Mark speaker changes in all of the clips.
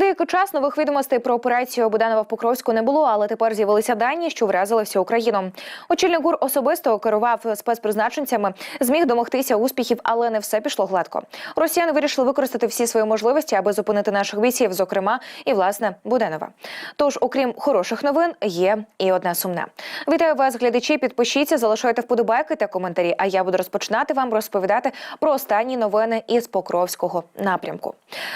Speaker 1: Деякий час нових відомостей про операцію Буданова в Покровську не було, але тепер з'явилися дані, що вразили всю Україну. Очільник ГУР особисто керував спецпризначенцями, зміг домогтися успіхів, але не все пішло гладко. Росіяни вирішили використати всі свої можливості, аби зупинити наших бійців, зокрема і власне Буданова. Тож, окрім хороших новин, є і одна сумна. Вітаю вас, глядачі. Підпишіться, залишайте вподобайки та коментарі. А я буду розпочинати вам розповідати про останні новини із Покровського напрямку.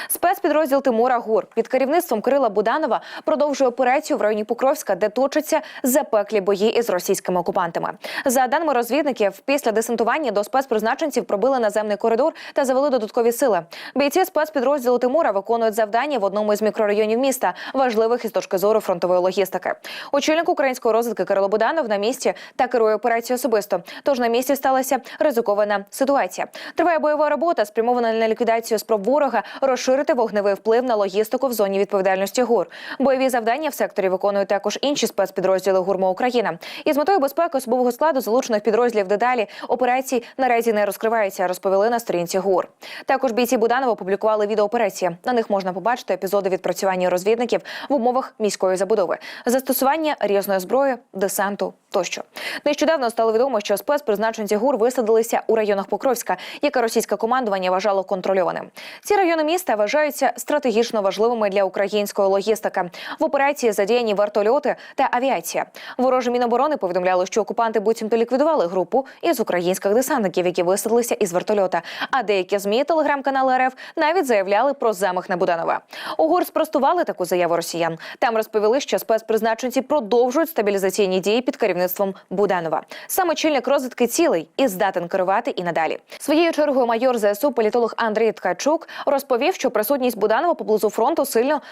Speaker 1: Спецпідрозділ Тимура ГУР під керівництвом Кирила Буданова продовжує операцію в районі Покровська, де точаться запеклі бої із російськими окупантами. За даними розвідників, після десантування до спецпризначенців пробили наземний коридор та завели додаткові сили. Бійці спецпідрозділу Тимура виконують завдання в одному із мікрорайонів міста, важливих із точки зору фронтової логістики. Очільник української розвідки Кирило Буданов на місці та керує операцією особисто. Тож на місці сталася ризикована ситуація. Триває бойова робота, спрямована на ліквідацію спроб ворога, розширити вогневий вплив на логістику в зоні відповідальності ГУР. Бойові завдання в секторі виконують також інші спецпідрозділи ГУРМО Україна. Із метою безпеки особового складу залучених підрозділів дедалі операції наразі не розкриваються, розповіли на сторінці ГУР. Також бійці Буданова опублікували відеооперації. На них можна побачити епізоди відпрацювання розвідників в умовах міської забудови, застосування різної зброї, десанту тощо. Нещодавно стало відомо, що спецпризначенці ГУР висадилися у районах Покровська, яке російське командування вважало контрольованим. Ці райони міста вважаються стратегічно важливими для української логістики. В операції задіяні вертольоти та авіація. Ворожі міноборони повідомляли, що окупанти буцімто ліквідували групу із українських десантників, які висадилися із вертольота. А деякі змі телеграм-канали РФ навіть заявляли про замах на Буданова. У ГУР спростували таку заяву росіян. Там розповіли, що спецпризначенці продовжують стабілізаційні дії під керівництвом Буданова. Саме чільник розвідки цілий і здатен керувати і надалі. Своєю чергою майор ЗСУ політолог Андрій Ткачук розповів, що присутність Буданова поблизу фронту сильно.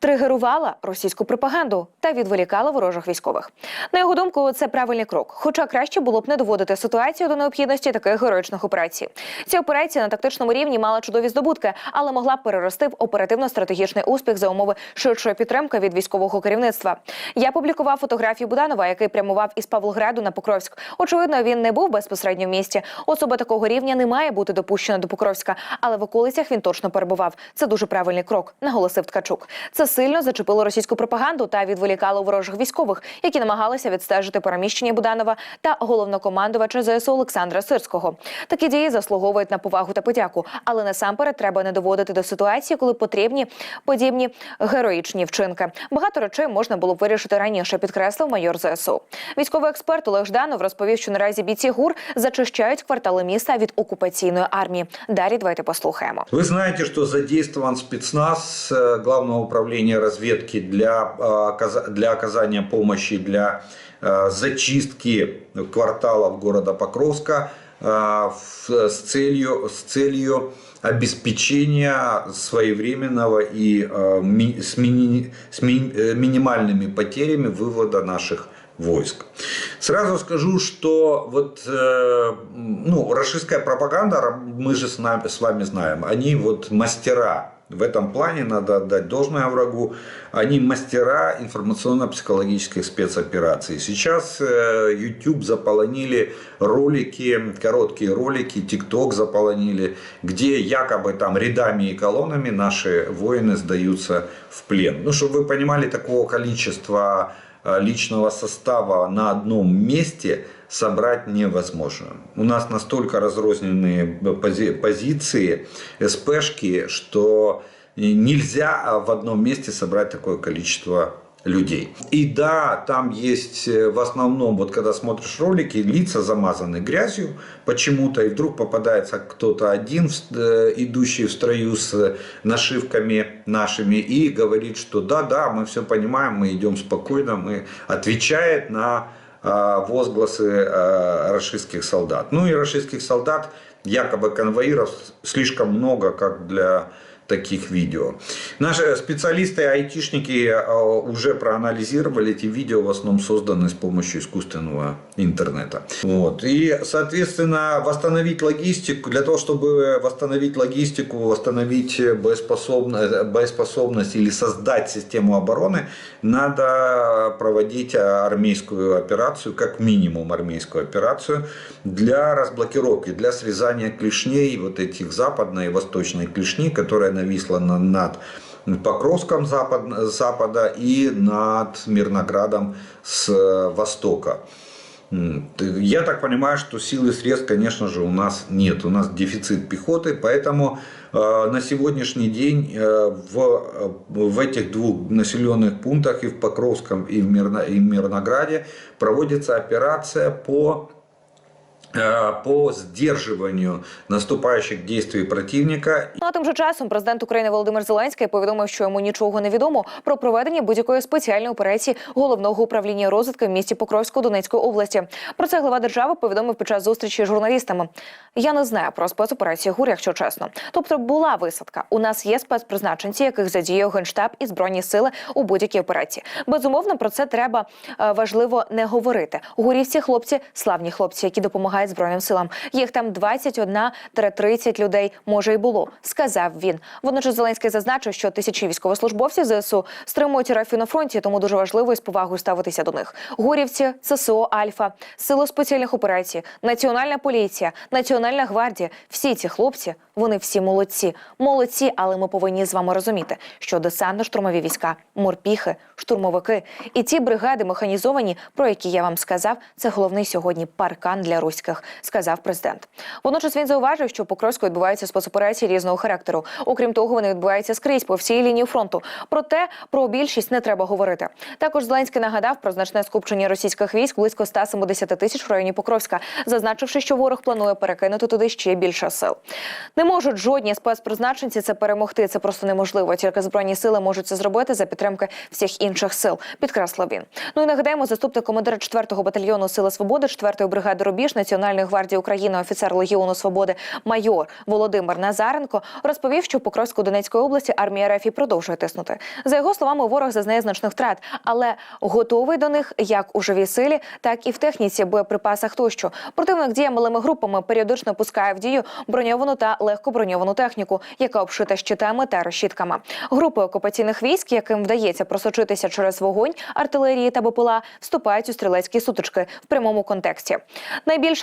Speaker 1: Тригерувала російську пропаганду та відволікала ворожих військових. На його думку, це правильний крок. Хоча краще було б не доводити ситуацію до необхідності таких героїчних операцій. Ця операція на тактичному рівні мала чудові здобутки, але могла б перерости в оперативно-стратегічний успіх за умови ширшої підтримки від військового керівництва. Я публікував фотографію Буданова, який прямував із Павлограду на Покровськ. Очевидно, він не був безпосередньо в місті. Особа такого рівня не має бути допущена до Покровська, але в околицях він точно перебував. Це дуже правильний крок, наголосив Ткачук. Це сильно зачепило російську пропаганду та відволікало ворожих військових, які намагалися відстежити переміщення Буданова та головнокомандувача ЗСУ Олександра Сирського. Такі дії заслуговують на повагу та подяку, але насамперед треба не доводити до ситуації, коли потрібні подібні героїчні вчинки. Багато речей можна було б вирішити раніше, підкреслив майор ЗСУ. Військовий експерт Олег Жданов розповів, що наразі бійці ГУР зачищають квартали міста від окупаційної армії. Далі давайте послухаємо.
Speaker 2: Вы знаете, что задействован спецназ э, Главного управления разведки для, оказа- для оказания помощи для э, зачистки кварталов города Покровска в- с целью, с целью обеспечения своевременного и с, мини- с э, минимальными потерями вывода наших войск. Сразу скажу, что вот э, ну, российская пропаганда, мы же с, нами, с вами знаем, они вот мастера. В этом плане надо отдать должное врагу. Они мастера информационно-психологических спецопераций. Сейчас э, YouTube заполонили ролики, короткие ролики, TikTok заполонили, где якобы там рядами и колоннами наши воины сдаются в плен. Ну, чтобы вы понимали, такого количества личного состава на одном месте собрать невозможно. У нас настолько разрозненные пози- позиции, СПшки, что нельзя в одном месте собрать такое количество людей. И да, там есть э, в основном, вот когда смотришь ролики, лица замазаны грязью почему-то, и вдруг попадается кто-то один, э, идущий в строю с нашивками нашими, и говорит, что да-да, мы все понимаем, мы идем спокойно, мы отвечает на а, возгласы а, рашистских солдат. Ну и рашистских солдат, якобы конвоиров, слишком много, как для таких видео. Наши специалисты, айтишники а, уже проанализировали эти видео, в основном созданы с помощью искусственного интернета. Вот. И, соответственно, восстановить логистику, для того, чтобы восстановить логистику, восстановить боеспособность, боеспособность или создать систему обороны, надо проводить армейскую операцию, как минимум армейскую операцию для разблокировки, для срезания клешней, вот этих западной и восточной клешни, которая нависла на- над Покровском запад, запада и над Мирноградом с э, востока. Я так понимаю, что сил и средств, конечно же, у нас нет. У нас дефицит пехоты, поэтому э, на сегодняшний день э, в, в этих двух населенных пунктах, и в Покровском, и в, Мирно, и в Мирнограде, проводится операция по по сдерживанию наступающих действий противника
Speaker 1: Ну а тим же часом президент України Володимир Зеленський повідомив, що йому нічого не відомо про проведення будь-якої спеціальної операції головного управління розвідки в місті Покровську Донецької області. Про це глава держави повідомив під час зустрічі з журналістами. Я не знаю про спецоперацію ГУР, якщо чесно. Тобто була висадка. У нас є спецпризначенці, яких задіяв генштаб і збройні сили у будь-якій операції. Безумовно, про це треба е, важливо не говорити. Гурівці хлопці, славні хлопці, які допомагають збройним силам. Їх там 21-30 людей може і було, сказав він. Водночас Зеленський зазначив, що тисячі військовослужбовців ЗСУ стримують РФ на фронті, тому дуже важливо із повагою ставитися до них. Гурівці, ССО, Альфа, Сили спеціальних операцій, Національна поліція, Національна гвардія. Всі ці хлопці, вони всі молодці. Молодці, але ми повинні з вами розуміти, що десантно-штурмові війська, морпіхи, штурмовики і ті бригади механізовані, про які я вам сказав, це головний сьогодні паркан для руських, сказав президент. Водночас він зауважив, що Покровську відбуваються спецоперації різного характеру. Окрім того, вони відбуваються скрізь по всій лінії фронту. Проте про більшість не треба говорити. Також Зеленський нагадав про значне скупчення російських військ близько 170 тисяч в районі Покровська, зазначивши, що ворог планує перекинути туди ще більше сил. Не можуть жодні спецпризначенці це перемогти. Це просто неможливо. Тільки збройні сили можуть це зробити за підтримки всіх інших сил. Підкреслив він. Ну і нагадаємо, заступник командира 4-го батальйону Сили Свободи, 4-ї бригади Рубіж Національної гвардії України, офіцер Легіону Свободи, майор Володимир Назаренко розповів, що в Покровську Донецької області армія РФ і продовжує тиснути. За його словами, ворог зазнає значних втрат, але готовий до них як у живій силі, так і в техніці, боєприпасах тощо. Противник діє малими групами періодично пускає в дію броньовану та легкоброньовану техніку, яка обшита щитами та розщітками. Групи окупаційних військ, яким вдається просочитися через вогонь артилерії та БПЛА, вступають у стрілецькі сутички в прямому контексті.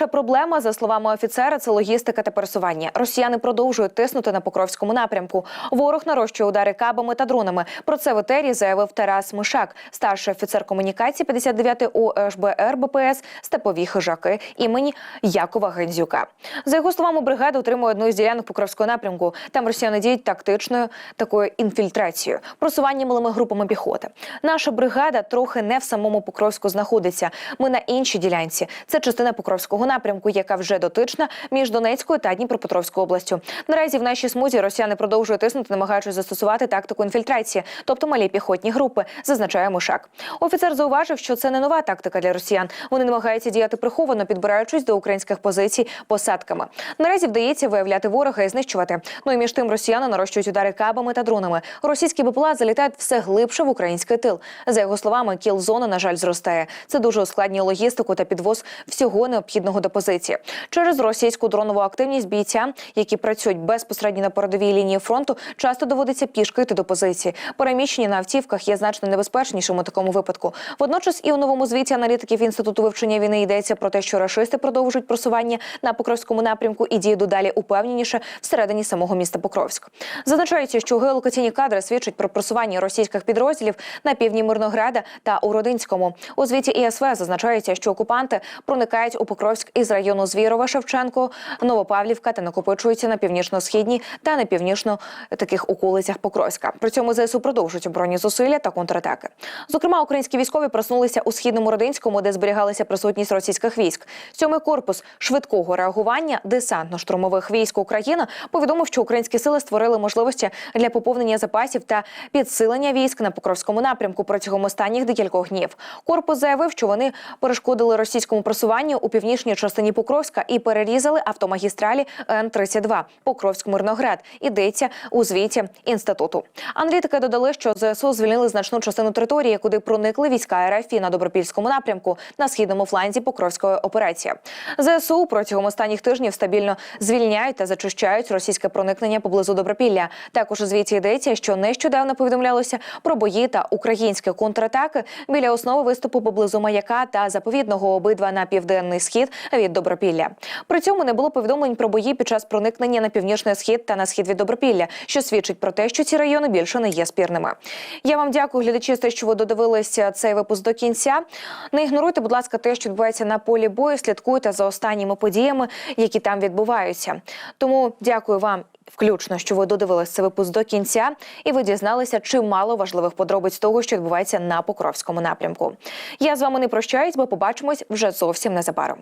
Speaker 1: Найбільша проблема, за словами офіцера, це логістика та пересування. Росіяни продовжують тиснути на покровському напрямку. Ворог нарощує удари кабами та дронами. Про це в етері заявив Тарас Мишак, старший офіцер комунікації 59 УШБР БПС Степові хижаки імені Якова Гензюка. За його словами, бригада отримує одну із ділянок Покровського напрямку. Там росіяни діють тактичною такою інфільтрацією, просування малими групами піхоти. Наша бригада трохи не в самому Покровську знаходиться. Ми на іншій ділянці. Це частина Покровського напрямку, яка вже дотична між Донецькою та Дніпропетровською областю. Наразі в нашій смузі росіяни продовжують тиснути, намагаючись застосувати тактику інфільтрації, тобто малі піхотні групи, зазначає Мишак. Офіцер зауважив, що це не нова тактика для росіян. Вони намагаються діяти приховано, підбираючись до українських позицій посадками. Наразі вдається виявляти ворога і знищувати. Ну і між тим росіяни нарощують удари кабами та дронами. Російські БПЛА залітають все глибше в український тил. За його словами, кіл зона на жаль зростає. Це дуже ускладнює логістику та підвоз всього необхідного до позиції. Через російську дронову активність бійцям, які працюють безпосередньо на передовій лінії фронту, часто доводиться пішки йти до позиції. Переміщення на автівках є значно небезпечнішим у такому випадку. Водночас і у новому звіті аналітиків інституту вивчення війни йдеться про те, що рашисти продовжують просування на Покровському напрямку і діють далі упевненіше всередині самого міста Покровськ. Зазначається, що геолокаційні кадри свідчать про просування російських підрозділів на півдні Мирнограда та у Родинському. У звіті ІСВ зазначається, що окупанти проникають у Покровськ із району Звірова, Шевченко, Новопавлівка та накопичуються на північно-східній та на північно таких околицях Покровська. При цьому ЗСУ продовжують оборонні зусилля та контратаки. Зокрема, українські військові проснулися у східному Родинському, де зберігалася присутність російських військ. Сьомий корпус швидкого реагування десантно-штурмових військ України повідомив, що українські сили створили можливості для поповнення запасів та підсилення військ на Покровському напрямку протягом останніх декількох днів. Корпус заявив, що вони перешкодили російському просуванню у північній частині Покровська і перерізали автомагістралі Н-32 Покровськ-Мирноград. Ідеться у звіті інституту. Аналітики додали, що ЗСУ звільнили значну частину території, куди проникли війська РФ на добропільському напрямку на східному фланзі Покровської операції. ЗСУ протягом останніх тижнів стабільно звільняють та зачищають російське проникнення поблизу Добропілля. Також у звіті йдеться, що нещодавно повідомлялося про бої та українські контратаки біля основи виступу поблизу маяка та заповідного обидва на південний схід від Добропілля. При цьому не було повідомлень про бої під час проникнення на північний схід та на схід від Добропілля, що свідчить про те, що ці райони більше не є спірними. Я вам дякую, глядачі, за те, що ви додивилися цей випуск до кінця. Не ігноруйте, будь ласка, те, що відбувається на полі бою. Слідкуйте за останніми подіями, які там відбуваються. Тому дякую вам. Включно, що ви додивились цей випуск до кінця, і ви дізналися чимало важливих подробиць того, що відбувається на Покровському напрямку. Я з вами не прощаюсь, бо побачимось вже зовсім незабаром.